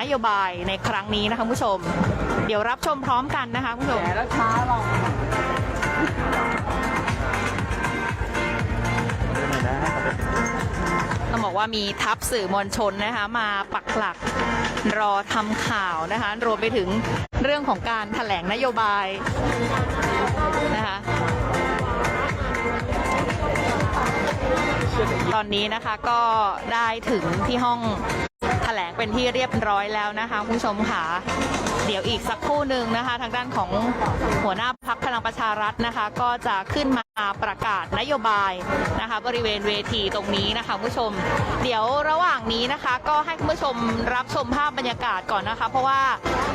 นโยบายในครั้งนี้นะคะผู้ชม เดี๋ยวรับชมพร้อมกันนะคะผู้ชมแก่แล้วช้าหรอต้องบอกว่ามีทัพสื่อมวลชนนะคะมาปักหลักรอทำข่าวนะคะรวมไปถึงเรื่องของการแถลงนโยบายนะคะตอนนี้นะคะก็ได้ถึงที่ห้อง ถลงเป็นที่เรียบร้อยแล้วนะคะคุณผู้ชมค่ะ เดี๋ยวอีกสักครู่หนึ่งนะคะ ทางด้านของหัวหน้าพักพลังประชารัฐนะคะ ก็จะขึ้นมาประกาศนโยบายนะคะ บริเวณเวทีตรงนี้นะคะผู้ชม เดี๋ยวระหว่างนี้นะคะ ก็ให้คุณผู้ชมรับชมภาพบรรยากาศก่อนนะคะ เพราะว่า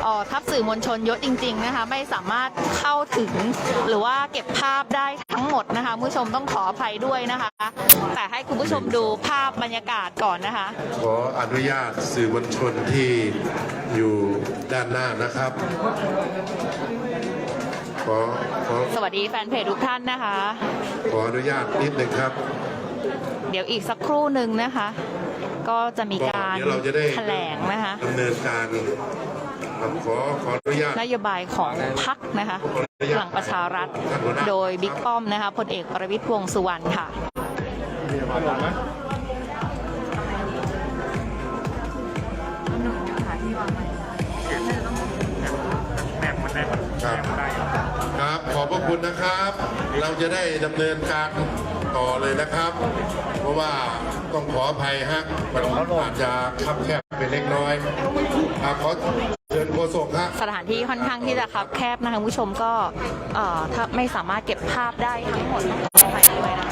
ออทัพสื่อมวลชนเยอะจริง ๆนะคะ ไม่สามารถเข้าถึง หรือว่าเก็บภาพได้ทั้งหมดนะคะผู้ชมต้องขออภัยด้วยนะคะ แต่ให้คุณผู้ชมดูภาพบรรยากาศก่อนนะคะ ขออนุญาตสื่อมวลชนที่อยู่ด้านหน้านะครับ ขอขอสวัสดีแฟนเพจทุกท่านนะคะ ขออนุญาตนิดหนึ่งครับ เดี๋ยวอีกสักครู่หนึ่งนะคะ ก็จะมีก็การเดี๋ยวเราจะได้แถลงนะคะดำเนินการครับขอขออนุญาตนโยบายของพักนะคะพลังประชารัฐ โดยบิ๊กป้อมนะคะพลเอกประวิตรวงษ์สุวรรณค่ะ ขอบคุณนะครับ เราจะได้ดำเนินการต่อเลยนะครับ เพราะว่าต้องขออภัยฮะมันอาจจะคับแคบไปเล็กน้อยอขอเชิญโฆษกฮะสถานที่ค่อนข้างที่จะคับแคบนะคะผู้ชมก็ถ้าไม่สามารถเก็บภาพได้ทั้งหมดต้องขออภัยด้วยนะค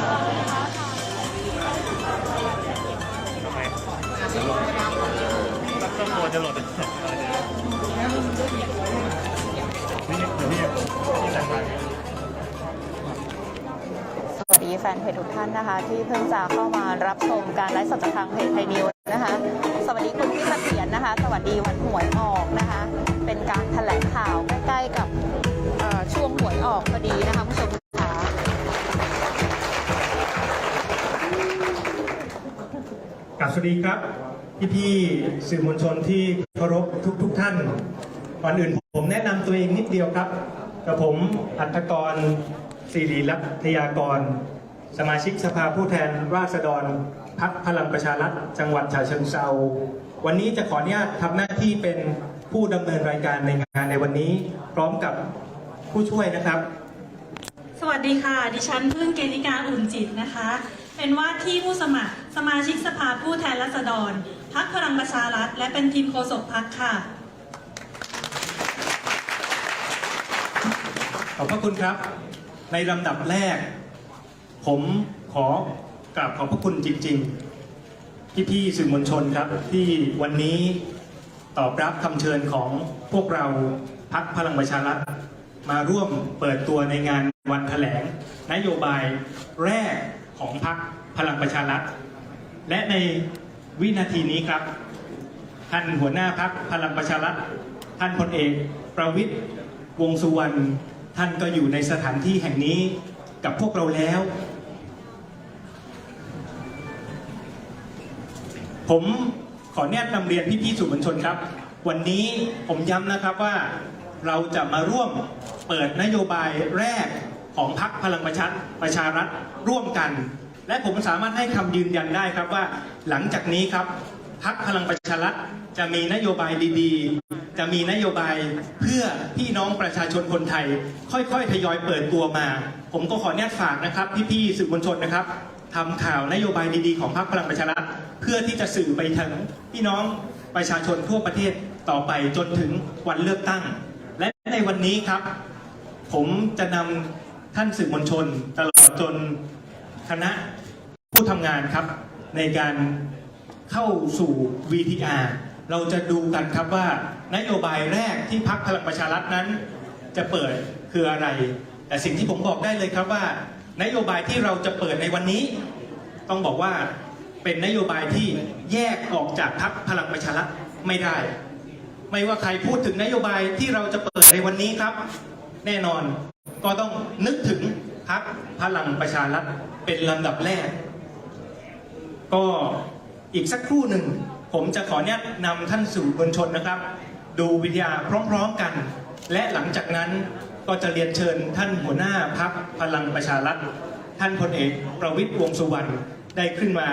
ะ ฟนเพจทุกท่านนะคะ ที่เพิ่งจะเข้ามารับชมการไลฟ์สดจากทางเพจไทยนิวนะคะ สวัสดีคุณพี่เสถียรนะคะ สวัสดีวันหวยออกนะคะ เป็นการแถลงข่าวใกล้ๆกับช่วงหวยออกพอดีนะคะคุณผู้ชมค่ะกับสวัสดีครับพี่พี่ๆสื่อมวลชนที่เคารพทุกทุก ๆ ท่านก่อนอื่นผมแนะนำตัวเองนิดเดียวครับกับผมอัธกรศิริรัตยากร สมาชิกสภาผู้แทนราษฎรพักพลังประชารัฐจังหวัดฉะเชิงเซาวันนี้จะขออนุญาตทำหน้าที่เป็นผู้ดำเนินรายการในงานในวันนี้ พร้อมกับผู้ช่วยนะครับ สวัสดีค่ะ ดิฉันพึ่งเกณิการอุ่นจิตนะคะ เป็นว่าที่ผู้สมัครสมาชิกสภาผู้แทนราษฎรพักพลังประชารัฐ และเป็นทีมโฆษกพักค่ะขอบพระคุณครับ ในลำดับแรก ผมขอกราบขอบพระคุณจริง ๆ พี่ๆสื่อมวลชนครับ ที่วันนี้ตอบรับคำเชิญของพวกเราพักพลังประชารัฐมาร่วมเปิดตัวในงานวันแถลง นโยบายแรกของพักพลังประชารัฐ และในวินาทีนี้ครับ ท่านหัวหน้าพักพลังประชารัฐ ท่านพลเอกประวิตรวงสุวรรณท่านก็อยู่ในสถานที่แห่งนี้กับพวกเราแล้ว ผมขอแนะนำเรียนพี่ๆสื่อมวลชนครับ วันนี้ผมย้ำนะครับว่าเราจะมาร่วมเปิดนโยบายแรกของพรรคพลังประชาประชารัฐร่วมกัน และผมสามารถให้คำยืนยันได้ครับว่าหลังจากนี้ครับพรรคพลังประชารัฐจะมีนโยบายดีๆ จะมีนโยบายเพื่อพี่น้องประชาชนคนไทย ค่อยๆทยอยเปิดตัวมา ผมก็ขอแนะฝากนะครับพี่ๆสื่อมวลชนนะครับ ทำข่าวนโยบายดีๆของพรรคพลังประชารัฐเพื่อที่จะสื่อไปถึงพี่น้องประชาชนทั่วประเทศต่อไปจนถึงวันเลือกตั้ง และในวันนี้ครับ ผมจะนำท่านสื่อมวลชน ตลอดจนคณะผู้ทำงานครับ ในการเข้าสู่ VTR เราจะดูกันครับว่านโยบายแรกที่พรรคพลังประชารัฐนั้น จะเปิดคืออะไร แต่สิ่งที่ผมบอกได้เลยครับว่า นโยบายที่เราจะเปิดในวันนี้ ต้องบอกว่าเป็นนโยบายที่แยกออกจากพรรคพลังประชารัฐไม่ได้ ไม่ว่าใครพูดถึงนโยบายที่เราจะเปิดในวันนี้ครับ แน่นอนก็ต้องนึกถึงพรรคพลังประชารัฐเป็นลำดับแรก ก็อีกสักครู่หนึ่ง ผมจะขอแนะนำท่านสื่มวลชนนะครับ ดูวิทยาพร้อมๆกัน และหลังจากนั้น ก็จะเรียนเชิญท่านหัวหน้าพักพลังประชารัฐท่านพลเอกประวิตรวงษ์สุวรรณได้ขึ้นมา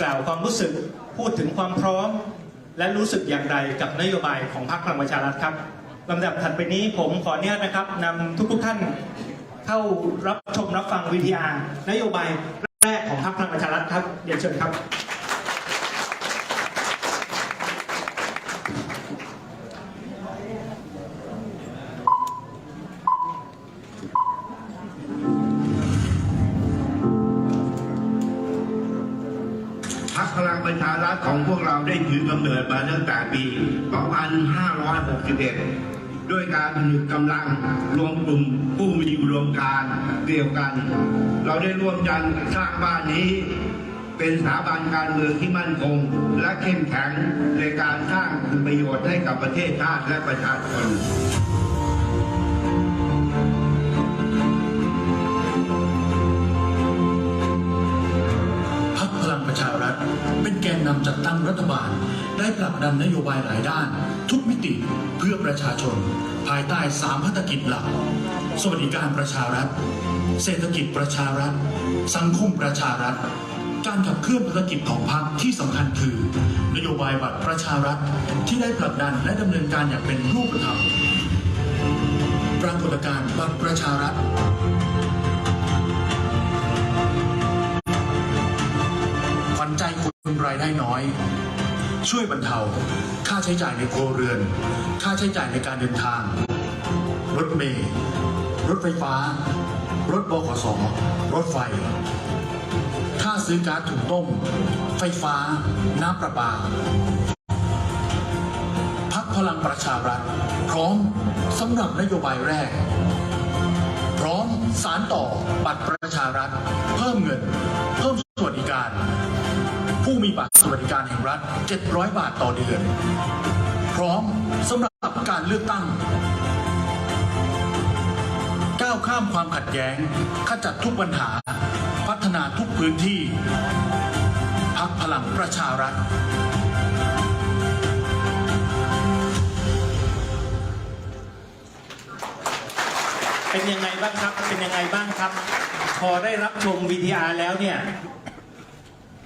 กล่าวความรู้สึกพูดถึงความพร้อม และรู้สึกอย่างไรกับนโยบายของพรรคพลังประชารัฐครับลำดับถัดไปนี้ผมขออนุญาตนะครับนำทุกๆท่านเข้ารับชมรับฟังวิทยานโยบายแรกของพรรคพลังประชารัฐครับเรียนเชิญครับ ประชารัฐของพวกเราได้ถือกำเนิดมาตั้งแต่ปี 2561 ด้วยการผนึกกำลังรวมกลุ่มผู้มีอุดมการเดียวกัน เราได้ร่วมกันสร้างบ้านนี้เป็นสถาบันการเมืองที่มั่นคง และเข้มแข็งในการสร้างคุณประโยชน์ให้กับประเทศชาติและประชาชน นำจัดตั้งรัฐบาล ได้ผลักดันนโยบายหลายด้าน ทุกมิติเพื่อประชาชน ภายใต้สามพัฒกิจหลัก สวัสดิการประชารัฐ เศรษฐกิจประชารัฐ สังคมประชารัฐ การขับเคลื่อนภารกิจของพรรคที่สำคัญคือ นโยบายบัตรประชารัฐที่ได้ผลักดันและดำเนินการอย่างเป็นรูปธรรมปรากฏการณ์บัตรประชารัฐ ได้น้อย ช่วยบรรเทา ค่าใช้จ่ายในครัวเรือน ค่าใช้จ่ายในการเดินทาง รถเมล์รถไฟฟ้า รถบขสรถไฟ ค่าซื้อก๊าซถุงต้ม ไฟฟ้า น้ำประปาพักพลังประชารัฐ พร้อมสำหรับนโยบายแรก พร้อมสารต่อบัตรประ ชารัฐ เพิ่มเงิน เพิ่มสวัสดิการ ผู้มีบัตรสวัสดิการแห่งรัฐ 700 บาทต่อเดือน พร้อมสำหรับการเลือกตั้ง ก้าวข้ามความขัดแย้ง ขจัดทุกปัญหา พัฒนาทุกพื้นที่ พักพลังประชารัฐเป็นยังไงบ้างครับ เป็นยังไงบ้างครับ อได้รับชมวิทยาแล้วเนี่ย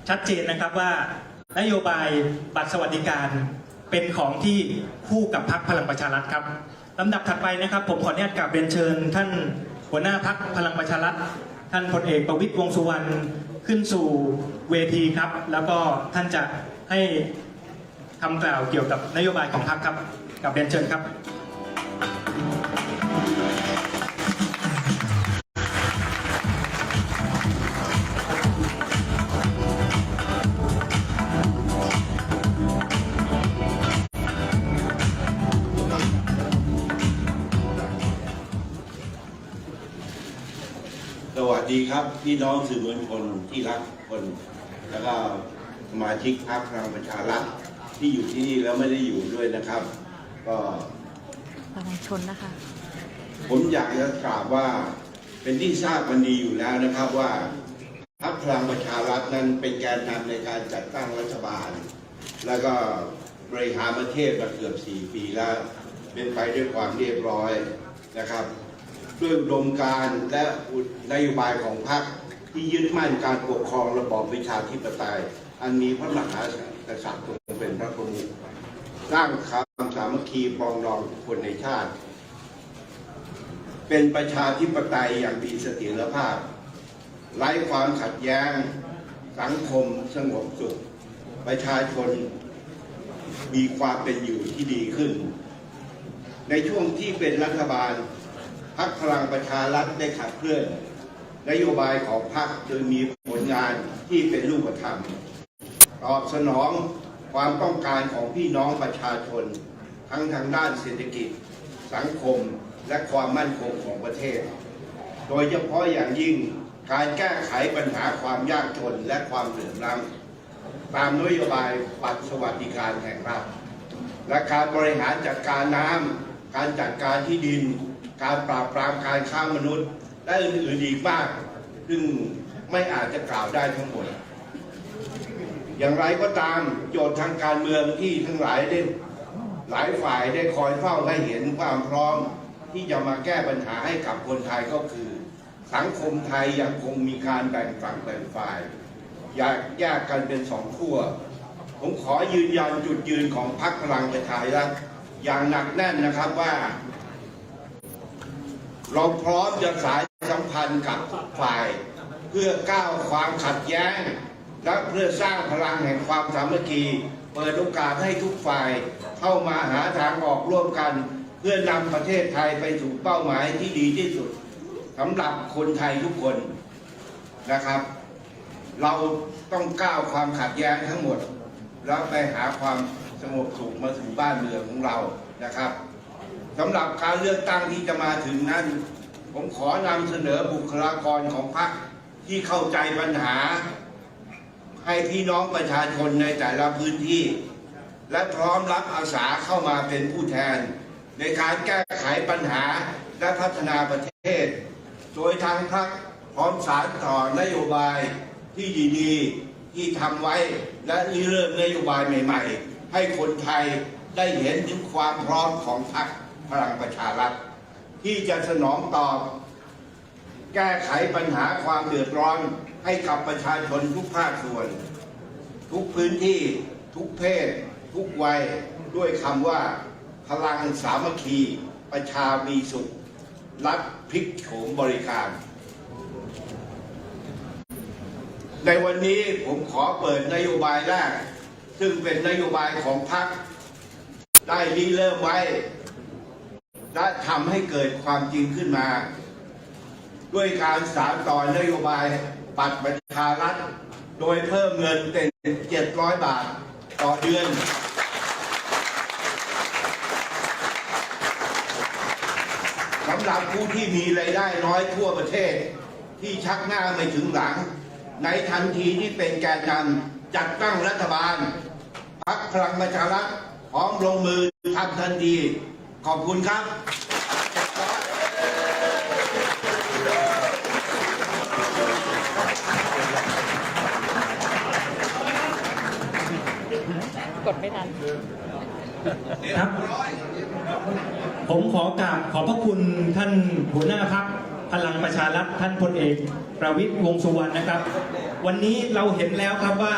ชัดเจนนะครับว่านโยบายบัตรสวัสดิการเป็นของที่คู่กับพักพลังประชารัฐครับลำดับถัดไปนะครับ ผมขออนุญาตกราบเรียนเชิญ ท่านหัวหน้าพักพลังประชารัฐท่านพลเอกประวิตรวงสุวรรณขึ้นสู่เวทีครับ แล้วก็ท่านจะให้คำกล่าวเกี่ยวกับนโยบายของพรรคครับกราบเรียนเชิญครับ วัสดีครับ พี่น้องสื่อมวลชนที่รักทุกคน แล้วก็สมาชิกพรรคพลังประชารัฐที่อยู่ที่นี่แล้วไม่ได้อยู่ด้วยนะครับ ก็ระวังชนนะคะ ผมอยากจะกราบว่าเป็นที่ทราบกันดีอยู่แล้วนะครับว่าพรรคพลังประชารัฐนั้นเป็นแกนนำในการจัดตั้งรัฐบาล แล้วก็บริหารประเทศมาเกือบ 4 ปีแล้ว เป็นไปด้วยความเรียบร้อยนะครับ ด้วยอุดมการณ์และนโยบายของพรรคที่ยึดมั่นการปกครองระบอบประชาธิปไตย อันมีพระมหากษัตริย์ทรงเป็นพระประมุขสร้างความสามัคคีปองดองคนในชาติ เป็นประชาธิปไตยอย่างมีเสถียรภาพไร้ความขัดแย้ง สังคมสงบสุข ประชาชนมีความเป็นอยู่ที่ดีขึ้น ในช่วงที่เป็นรัฐบาล พักพลังประชารัฐได้ขับเคลื่อน นโยบายของพรรคโดยมีผลงานที่เป็นรูปธรรม ตอบสนองความต้องการของพี่น้องประชาชน ทั้งทางด้านเศรษฐกิจ สังคมและความมั่นคงของประเทศ โดยเฉพาะอย่างยิ่งการแก้ไขปัญหาความยากจนและความเหลื่อมล้ำตามนโยบายบัตรสวัสดิการแห่งรัฐและการบริหารจัดการน้ำการจัดการที่ดิน การปราบปรามการค้ามนุษย์ และอื่นๆอีกมาก ซึ่งไม่อาจจะกล่าวได้ทั้งหมด อย่างไรก็ตามโจทย์ทางการเมืองที่ทั้งหลายได้หลายฝ่ายได้คอยเฝ้าให้เห็นความพร้อมที่จะมาแก้ปัญหาให้กับคนไทยก็คือ สังคมไทยยังคงมีการแบ่งฝั่งแบ่งฝ่ายอยากแยกกันเป็นสองขั้วผมขอยืนยันจุดยืนของพรรคพลังประชารัฐอย่างหนักแน่นนะครับว่า เราพร้อมจะสายสัมพันธ์กับทุกฝ่าย เพื่อก้าวความขัดแย้ง และเพื่อสร้างพลังแห่งความสามัคคีเปิดโอกาสให้ทุกฝ่ายเข้ามาหาทางออกร่วมกัน เพื่อนำประเทศไทยไปสู่เป้าหมายที่ดีที่สุดสำหรับคนไทยทุกคนนะครับ เราต้องก้าวความขัดแย้งทั้งหมด แล้วไปหาความสงบสุขมาสู่บ้านเมืองของเรานะครับ สำหรับการเลือกตั้งที่จะมาถึงนั้น ผมขอนำเสนอบุคลากรของพรรคที่เข้าใจปัญหา ให้พี่น้องประชาชนในแต่ละพื้นที่ และพร้อมรับอาสาเข้ามาเป็นผู้แทน ในการแก้ไขปัญหาและพัฒนาประเทศ โดยทางพรรคพร้อมสารต่อนโยบายที่ดีๆที่ทำไว้และเริ่มนโยบายใหม่ ๆ ให้คนไทยได้เห็นถึงความพร้อมของพรรค พลังประชารัฐ ที่จะสนองตอบ แก้ไขปัญหาความเดือดร้อนให้กับประชาชนทุกภาคส่วน ทุกพื้นที่ทุกเพศ ทุกวัยด้วยคำว่าพลังสามัคคี ประชามีสุข รัฐพลิกโฉมบริการ ในวันนี้ผมขอเปิดนโยบายแรก ซึ่งเป็นนโยบายของพรรคได้ริเริ่มไว้ และทำให้เกิดความจริงขึ้นมา ด้วยการสานต่อนโยบายบัตรประชารัฐ โดยเพิ่มเงินเป็น700 บาทต่อเดือน สำหรับผู้ที่มีรายได้น้อยทั่วประเทศ ที่ชักหน้าไม่ถึงหลัง ในทันทีที่เป็นแกนนำจัดตั้งรัฐบาลพักพลังประชารัฐพร้อมลงมือทำทันที ขอบคุณครับกดไม่ทันครับ ผมขอกราบขอบพระคุณท่านหัวหน้าพักพลังประชารัฐท่านพลเอก ประวิตยวงษ์สุวรรณนะครับ วันนี้เราเห็นแล้วครับว่า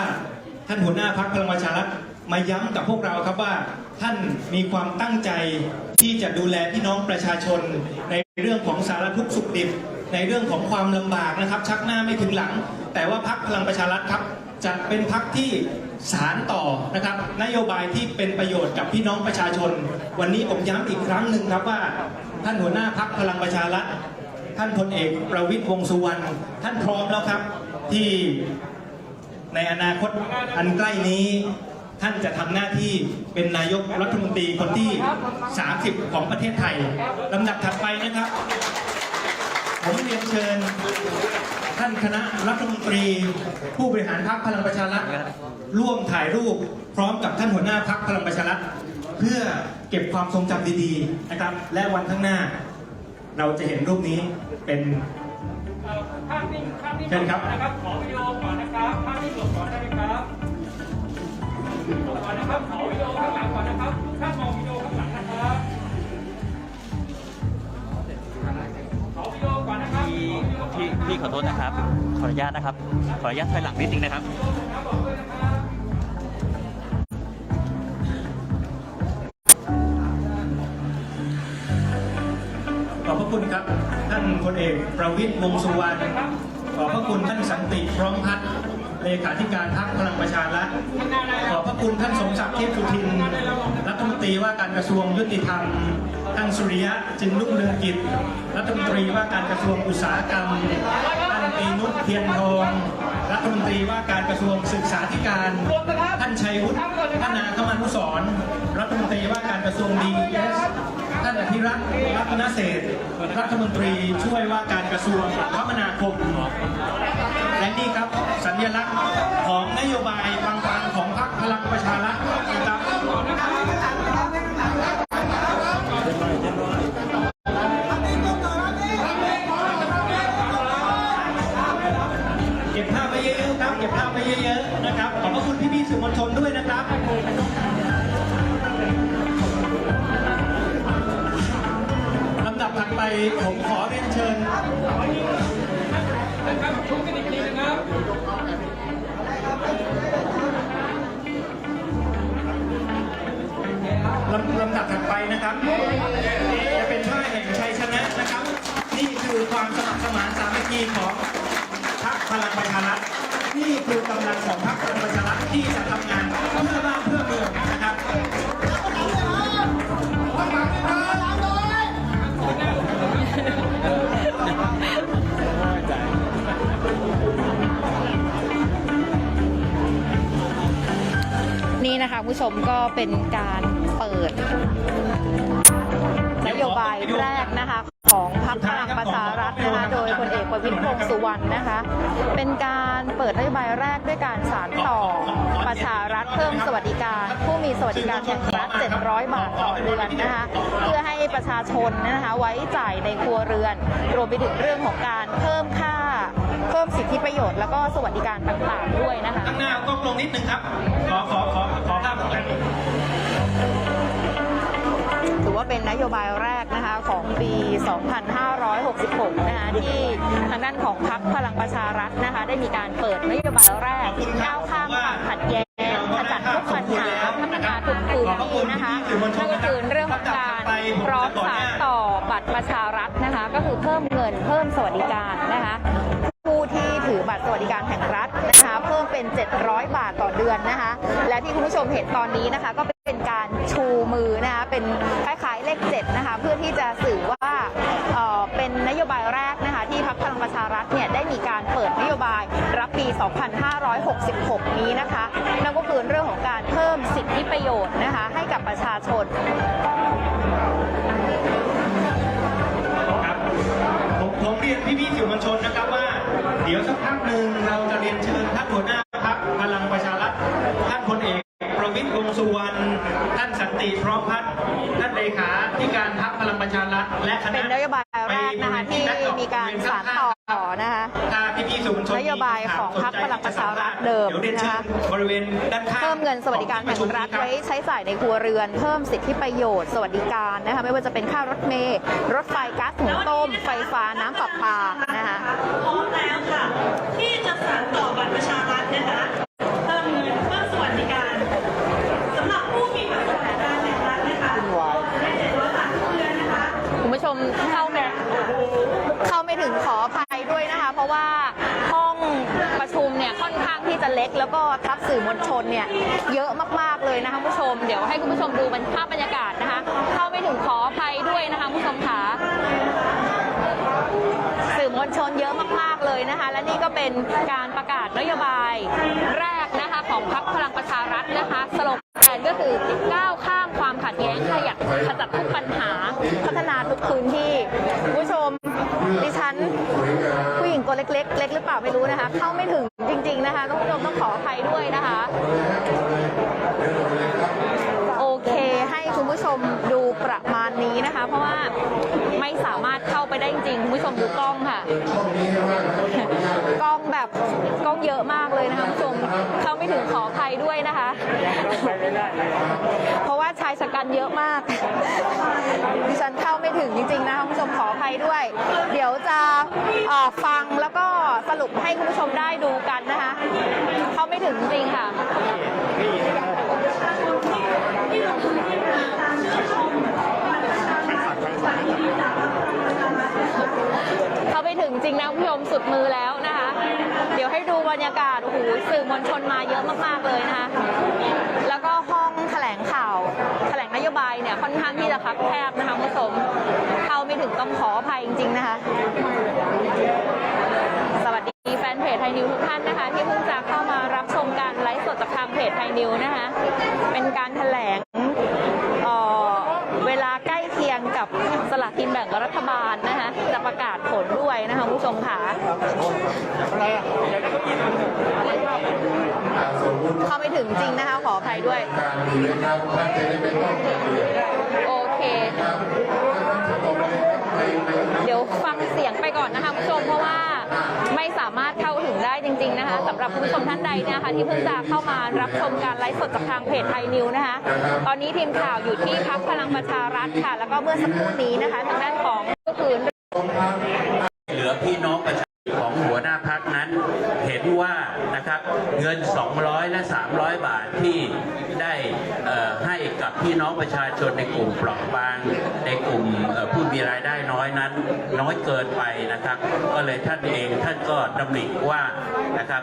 ท่านหัวหน้าพักพลังประชารัฐมาย้ำกับพวกเราครับว่าท่านมีความตั้งใจ ที่จะดูแลพี่น้องประชาชนในเรื่องของสารทุกข์สุขดิบ ในเรื่องของความลำบากนะครับ ชักหน้าไม่ถึงหลัง แต่ว่าพักพลังประชารัฐครับจะเป็นพักที่สารต่อนะครับ นโยบายที่เป็นประโยชน์กับพี่น้องประชาชน วันนี้ผมย้ำอีกครั้งหนึ่งครับว่า ท่านหัวหน้าพักพลังประชารัฐท่านพลเอกประวิตยวงสุวรรณท่านพร้อมแล้วครับที่ในอนาคตอันใกล้นี้ ท่านจะทำหน้าที่เป็นนายกรัฐมนตรีคนที่ 30 ของประเทศไทยลำดับถัดไปนะครับ ผมเรียนเชิญ ท่านคณะรัฐมนตรี ผู้บริหารพรรคพลังประชารัฐร่วมถ่ายรูปพร้อมกับท่านหัวหน้าพรรคพลังประชารัฐเพื่อเก็บความทรงจำดีๆนะครับ และวันข้างหน้า เราจะเห็นรูปนี้เป็นภาพนิ่งภาพนิ่งเชิญครับนะครับขอวิดีโอก่อนนะครับภาพนิ่งจบก่อนได้ไหมครับจบ ก่อนนะครับขอวิดีโอข้างหลังก่อนนะครับถ้านมองวิดีโอข้างหลังนะครับขอวิดีโอก่อนนะครับพี่พี่ขอโทษนะครับ ขออนุญาตนะครับ ขออนุญาตถอยหลังนิดนึงนะครับ ขอบพระคุณครับ ท่านพลเอกประวิตยวงษ์สุวรรณ ขอบพระคุณท่านสันติพร้อมพัฒน์ เลขาธิการพรรคพลังประชารัฐขอบพระคุณท่านสมศักดิ์เทพสุทิน รัฐมนตรีว่าการกระทรวงยุติธรรม ท่านสุริยะจึงรุ่งเรืองกิจ รัฐมนตรีว่าการกระทรวงอุตสาหกรรม ท่านปีนุชเทียนทอง รัฐมนตรีว่าการกระทรวงศึกษาธิการ ท่านชัยวุฒิธนาคมานุสร รัฐมนตรีว่าการกระทรวงดีเอส ภิรักษ์รัตนเศรษฐ์รัฐมนตรีช่วยว่าการกระทรวงคมนาคมและนี่ครับสัญลักษณ์ของนโยบายปังๆของพรรคพลังประชารัฐนะครับ นี่นะคะคุณผู้ชมก็เป็นการเปิดนโยบายแรกนะคะ ของพรรคพลัง กประวิตรวงสุวรรณนะคะ เป็นการเปิดนโยบายแรกด้วยการสานต่อ ประชารัฐเพิ่มสวัสดิการ ผู้มีสวัสดิการแห่งรัฐ 700 บาทต่อเดือนนะคะ เพื่อให้ประชาชนนะคะไว้จ่ายในครัวเรือน รวมไปถึงเรื่องของการเพิ่มค่า เพิ่มสิทธิประโยชน์แล้วก็สวัสดิการต่างๆด้วยนะคะข้างหน้าก้มลงนิดนึงครับ ขอขอขอขอภาพตรงนั้น ว่าเป็นนโยบายแรกนะคะของปี 2566 นะคะที่ทางด้านของพรรคพลังประชารัฐนะคะได้มีการเปิดนโยบายแรกก้าวข้ามความขัดแย้งขจัดทุกปัญหาพัฒนาทุกพื้นที่นะคะนั่นก็คือเรื่องของการพร้อมสานต่อบัตรประชารัฐนะคะก็คือเพิ่มเงินเพิ่มสวัสดิการนะคะผู้ที่ถือบัตรสวัสดิการแห่งรัฐนะคะเพิ่มเป็น 700 บาทต่อเดือนนะคะและที่คุณผู้ชมเห็นตอนนี้นะคะก็เป็นการชูมือนะคะเป็น ที่จะสื่อว่าเเป็นนโยบายแรกนะคะที่พรรคพลังประชารัฐเนี่ยได้มีการเปิดนโยบายรับปี 2566 นี้นะคะนั่นก็คือเรื่องของการเพิ่มสิทธิประโยชน์นะคะให้กับประชาชนครับผมผมเรียนพี่ๆสื่อมวลชนนะครับว่า เดี๋ยวสักพักหนึ่งเราจะเรียนเชิญท่านหัว และคณะเป็นนโยบายแรกนะคะที่มีการสานต่อนะคะถ้าพี่ๆสื่อมวลชนนโยบายของพรรคพลังประชารัฐเดิมเดี๋ยวเรียนเชินะคะญบริเวณด้านข้างเพิ่มเงินสวัสดิการแห่งรัฐไว้ใช้จ่ายในครัวเรือน เพิ่มสิทธิประโยชน์สวัสดิการนะคะไม่ว่าจะเป็นค่ารถเมล์รถไฟก๊าซหุงต้ม ไฟฟ้าน้ำประปานะคะพร้อมแล้วค่ะที่จะสานต่อบัตรประชารัฐนะคะเพิ่มเงินเพิ่มสวัสดิการสำหรับผู้มีบัตรสวัสดิการแห่งรัฐนะคะได้เจ็ดร้อยบาททุกเดือนนะคะ คุณผู้ชมเข้าไม่ เข้าไม่ถึงขออภัยด้วยนะคะ เพราะว่าห้องประชุมเนี่ยค่อนข้างที่จะเล็ก แล้วก็ทับสื่อมวลชนเนี่ยเยอะมากๆเลยนะคะผู้ชม เดี๋ยวให้คุณผู้ชมดูบรรภาพบรรยากาศนะคะ เข้าไม่ถึงขออภัยด้วยนะคะผู้ชมค่ะสื่อมวลชนเยอะมากๆเลยนะคะ และนี่ก็เป็นการประกาศนโยบายแรกนะคะของพรรคพลังประชารัฐนะคะสโลแกนก็คือก้าวข้ามความขัดแย้งขยับขจัดทุกปัญหา พัฒนาทุกพื้นที่คุณผู้ชมดิฉันผู้หญิงตัว เล็กๆ เล็กหรือเปล่าไม่รู้นะคะ เข้าไม่ถึงจริง ๆ นะคะต้องผู้ชมต้องขออภัยด้วยนะคะ โอเคให้คุณผู้ชมดูประมาณนี้นะคะ เพราะว่าไม่สามารถเข้าไปได้จริงคุณผู้ชมดูกล้องค่ะ กล้องแบบกล้องเยอะมากเลยนะคะคุณผู้ชมเข้าไม่ถึงขออภัยด้วยนะคะ เพราะว่าชายชะกันเยอะมากดิฉันเข้าไม่ถึงจริงๆนะคะคุณผู้ชมขออภัยด้วย เดี๋ยวจะเอ่อ ฟังแล้วก็สรุปให้คุณผู้ชมได้ดูกันนะคะ เข้าไม่ถึงจริงค่ะเขาไปถึงจริงนะคุณผู้ชมสุดมือแล้วนะคะ เดี๋ยวให้ดูบรรยากาศโอ้โหสื่อมวลชนมาเยอะมากๆเลยนะคะ แล้วก็ห้องแถลงข่าวแถลงนโยบายเนี่ยค่อนข้างที่จะคับแคบนะคะคุณผู้ชมเข้าไม่ถึงต้องขออภัยจริง ๆ นะคะ ไทยนิวทุกท่านนะคะ ที่เพิ่งจะเข้ามารับชมการไลฟ์สดจากทางเพจไทยนิวนะคะ เป็นการแถลงเอ่อเวลาใกล้เคียงกับสลากกินแบ่งรัฐบาลนะคะ จะประกาศผลด้วยนะคะผู้ชมค่ะเข้าไม่ถึงจริงนะคะ ขออภัยด้วยโอเคเดี๋ยวฟังเสียงไปก่อนนะคะผู้ชมเพราะว่าไม่สามารถเข้า หรับคุณผู้ชมท่านใดนะคะที่เพิ่งจะเข้ามารับชมการไลฟ์สดจากทางเพจไทยนิวนะคะ ตอนนี้ทีมข่าวอยู่ที่พักพลังประชารัฐค่ะ แล้วก็เมื่อสักครู่นี้นะคะ ทางด้านของผู้ผืนเหลือพี่น้องประชาชนของหัวหน้าพักนั้น เห็นว่านะครับเงิน 200 และ 300 บาทที่ได้ให้กับพี่น้องประชาชนในกลุ่มเปราะบางในกลุ่มผู้ มีรายได้น้อยนั้น น้อยเกินไปนะครับ ก็เลยท่านเองท่านก็ดำริว่านะครับ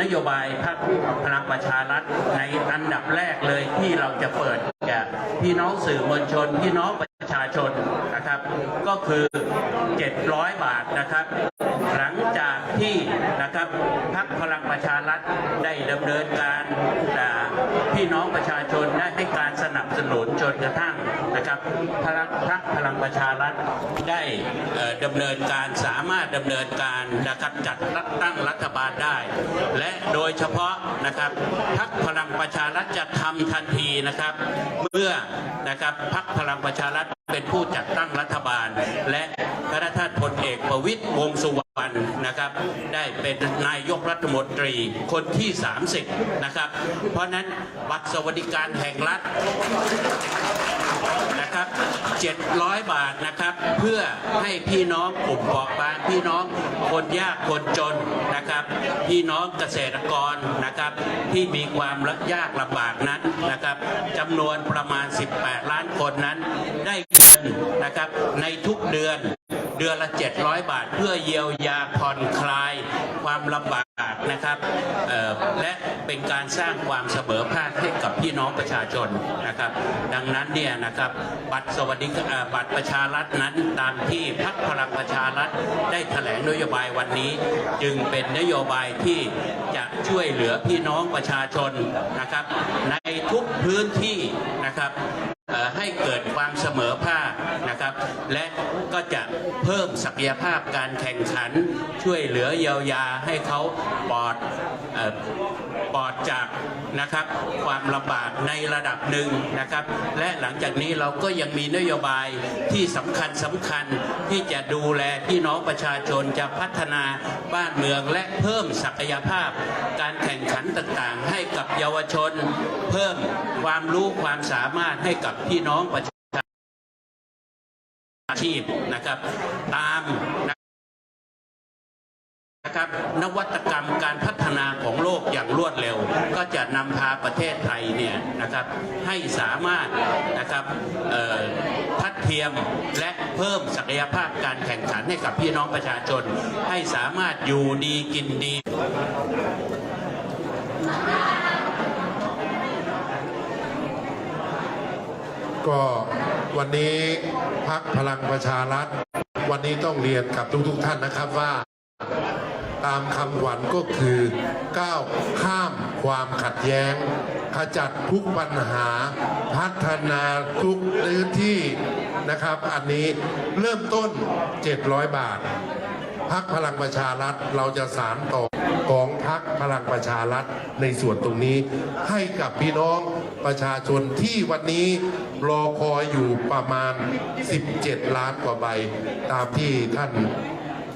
นโยบายพรรคพลังประชารัฐในอันดับแรกเลยที่เราจะเปิดแก่พี่น้องสื่อมวลชน พี่น้องประชาชนนะครับ ก็คือ 700 บาทนะครับ หลังจากที่นะครับพรรคพลังประชารัฐได้ดำเนินการอ่าพี่น้องประชาชนได้ให้การสนับสนุนจนกระทั่ง นะครับพลังพรรคพลังประชารัฐได้เอ่อดำเนินการสามารถดำเนินการนะครับจัดตั้งรัฐบาลได้ และโดยเฉพาะนะครับพรรคพลังประชารัฐจะทำทันทีนะครับ เมื่อนะครับพรรคพลังประชารัฐเป็นผู้จัดตั้งรัฐบาล และพระท่านพลเอกประวิตรวงษ์สุวรรณนะครับได้เป็นนายกรัฐมนตรีคนที่ 30 นะครับ เพราะฉะนั้นบัตรสวัสดิการแห่งรัฐ นะครับ 700 บาทนะครับ เพื่อให้พี่น้องกลุ่มเปราะบางพี่น้องคนยากคนจนนะครับ พี่น้องเกษตรกรนะครับ ที่มีความยากลำบากนั้นนะครับจำนวนประมาณ 18 ล้านคนนั้นได้เงินนะครับในทุกเดือน เดือนละ 700 บาท เพื่อเยียวยาผ่อนคลายความลำบากนะครับและเป็นการสร้างความเสมอภาคให้กับพี่น้องประชาชนนะครับ ดังนั้นเนี่ยนะครับบัตรสวัสดิบัตรประชารัฐนั้นตามที่พรรคพลังประชารัฐได้แถลงนโยบายวันนี้ จึงเป็นนโยบายที่จะช่วยเหลือพี่น้องประชาชนนะครับ ในทุกพื้นที่นะครับ ให้เกิดความเสมอภาคนะครับ และก็จะเพิ่มศักยภาพการแข่งขันช่วยเหลือเยียวยาให้เขาปลอด ปลอดจากนะครับความลำบากในระดับหนึ่งนะครับ และหลังจากนี้เราก็ยังมีนโยบายที่สำคัญสำคัญที่จะดูแลพี่น้องประชาชนจะพัฒนาบ้านเมืองและเพิ่มศักยภาพ การแข่งขันต่างๆ ให้กับเยาวชน เพิ่มความรู้ความสามารถให้กับพี่น้องประชาชนอาชีพนะครับ ตาม นะครับ นวัตกรรมการพัฒนาของโลกอย่างรวดเร็ว ก็จะนำพาประเทศไทยเนี่ยนะครับ ให้สามารถนะครับทัดเทียมและเพิ่มศักยภาพการแข่งขันให้กับพี่น้องประชาชน ให้สามารถอยู่ดีกินดีก็วันนี้พักพลังประชารัฐ วันนี้ต้องเรียนกับทุกๆท่านนะครับว่า ตามคำหวันก็คือก้าวข้ามความขัดแย้ง ขจัดทุกปัญหา พัฒนาทุกพื้นที่นะครับ อันนี้เริ่มต้น 700 บาทพักพลังประชารัฐเราจะสารต่อของพักพลังประชารัฐในส่วนตรงนี้ให้กับพี่น้องประชาชนที่วันนี้รอคอยอยู่ประมาณ 17 ล้านกว่าใบ ตามที่ท่าน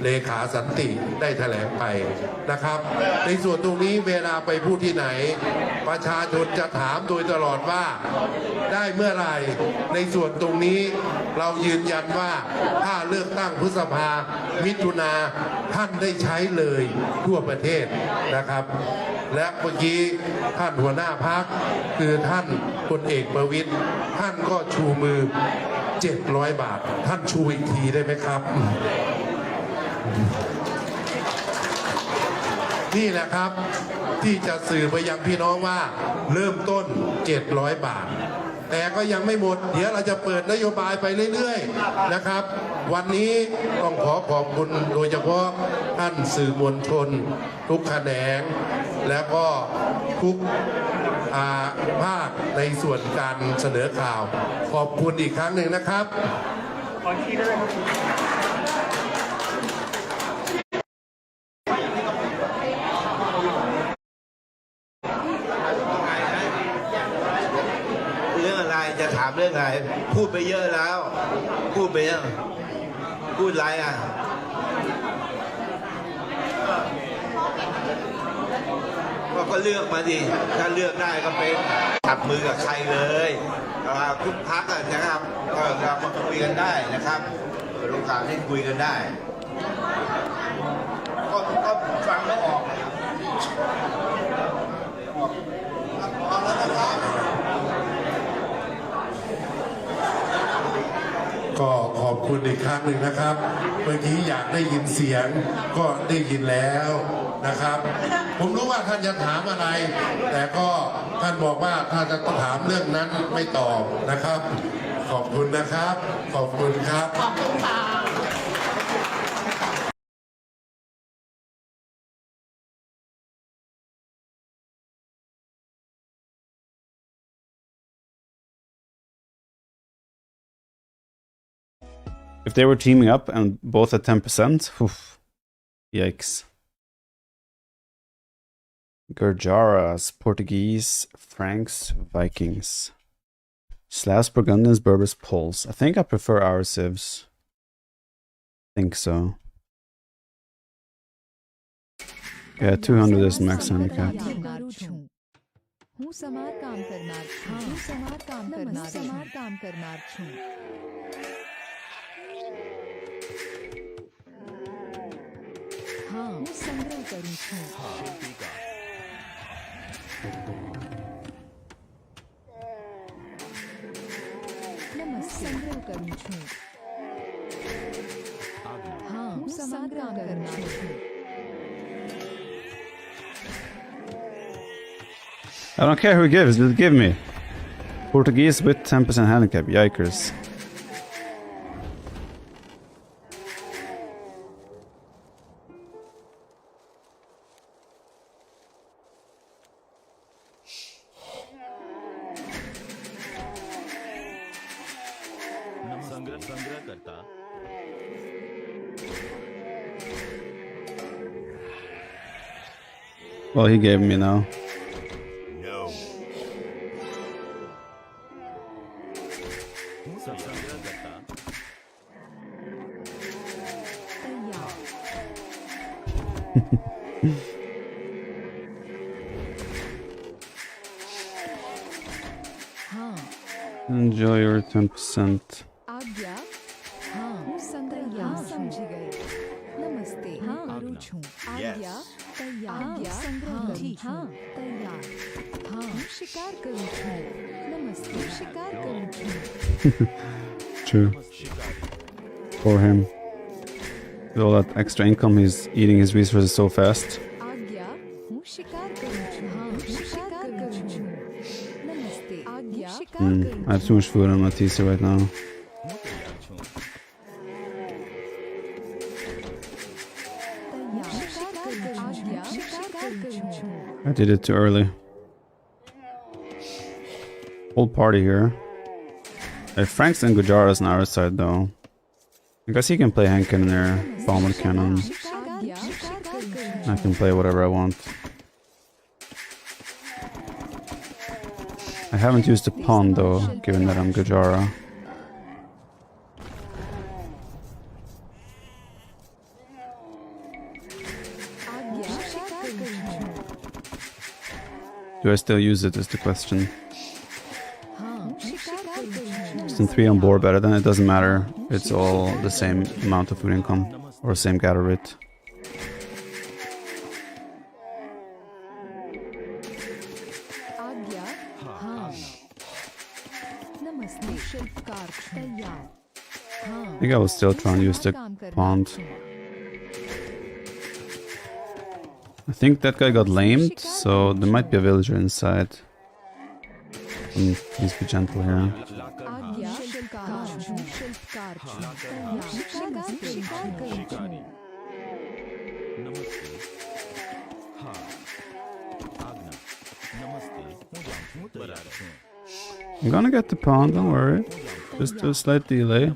เลขาสันติได้แถลงไปนะครับ ในส่วนตรงนี้เวลาไปพูดที่ไหน ประชาชนจะถามโดยตลอดว่าได้เมื่อไหร่ในส่วนตรงนี้เรายืนยันว่าถ้าเลือกตั้งพฤษภา มิถุนาท่านได้ใช้เลยทั่วประเทศนะครับ และเมื่อกี้ท่านหัวหน้าพักคือท่านพลเอกประวิตยท่านก็ชูมือ 700 บาท ท่านชูอีกทีได้ไหมครับ นี่แหละครับที่จะสื่อไปยังพี่น้องว่าเริ่มต้น 700 บาท แต่ก็ยังไม่หมด เดี๋ยวเราจะเปิดนโยบายไปเรื่อยๆนะครับ วันนี้ต้องขอขอบคุณโดยเฉพาะท่านสื่อมวลชน ทุกแขนง แล้วก็ทุกอ่าภาคในส่วนการเสนอข่าว ขอบคุณอีกครั้งหนึ่งนะครับเรื่องอะไรจะถาม เรื่องอะไรพูดไปเยอะแล้ว พูดไปเยอะพูดอะไรอะก็ก็เลือกมาดิถ้าเลือกได้ก็เป็นจับมือกับใครเลยนะครับทุกพักนะครับก็เรามาคุยกันได้นะครับเปิดโอกาสให้คุยกันได้ ก็ก็ฟังไม่ออกนะครับออกแล้วนะครับ ก็ข อบคุณอีกครั้งหนึ่งนะครับเมื่อกี้อยากได้ยินเสียงก็ได้ยินแล้วนะครับ ผมรู้ว่าท่านจะถามอะไร แต่ก็ท่านบอกว่าถ้าจะถามเรื่องนั้นไม่ตอบนะครับ ขอบคุณนะครับ ขอบคุณครับ ขอบคุณค่ะ If they were teaming up and both at 10%, oof, yikes. Gurjaras, Portuguese, Franks, Vikings. Slavs, Burgundians, Berbers, Poles. I think I prefer our civs. think so. Yeah, 200 is max handicap. હું સમાર કામ કરનાર છું હું સમાર કામ કરનાર સમાર કામ કરનાર છું હા હું સંગ્રહ કરું છું નમસ્તે સંગ્રહ કરું છું હા હું સમાર કામ કરનાર છું I don't care who gives, just give me. Portuguese with 10% handicap, yikers. Well, he gave me now. તૈયાર હા હું શિકાર કરું છું નમસ્તે હું શિકાર કરું છું True. For him. With all that extra income, he's eating his resources so fast. આજ્ઞા હું શિકાર કરું છું હા હું શિકાર કરું છું નમસ્તે આજ્ઞા શિકાર Mm, કરું I have too much food on my TC right now. I did it too early. Whole party here. Hey, Franks and Gujara's on our side though. I guess he can play Henkin there, Bomber Cannon. I can play whatever I want. I haven't used a pawn though, given that I'm Gujara. Do I still use it is the question. Isn't 3 on board better than it doesn't matter. It's all the same amount of food income or same gather rate. I think I was still trying to use the pond. I think that guy got lamed. So there might be a villager inside. Please be gentle here. I'm gonna get the pawn, don't worry. Just a slight delay.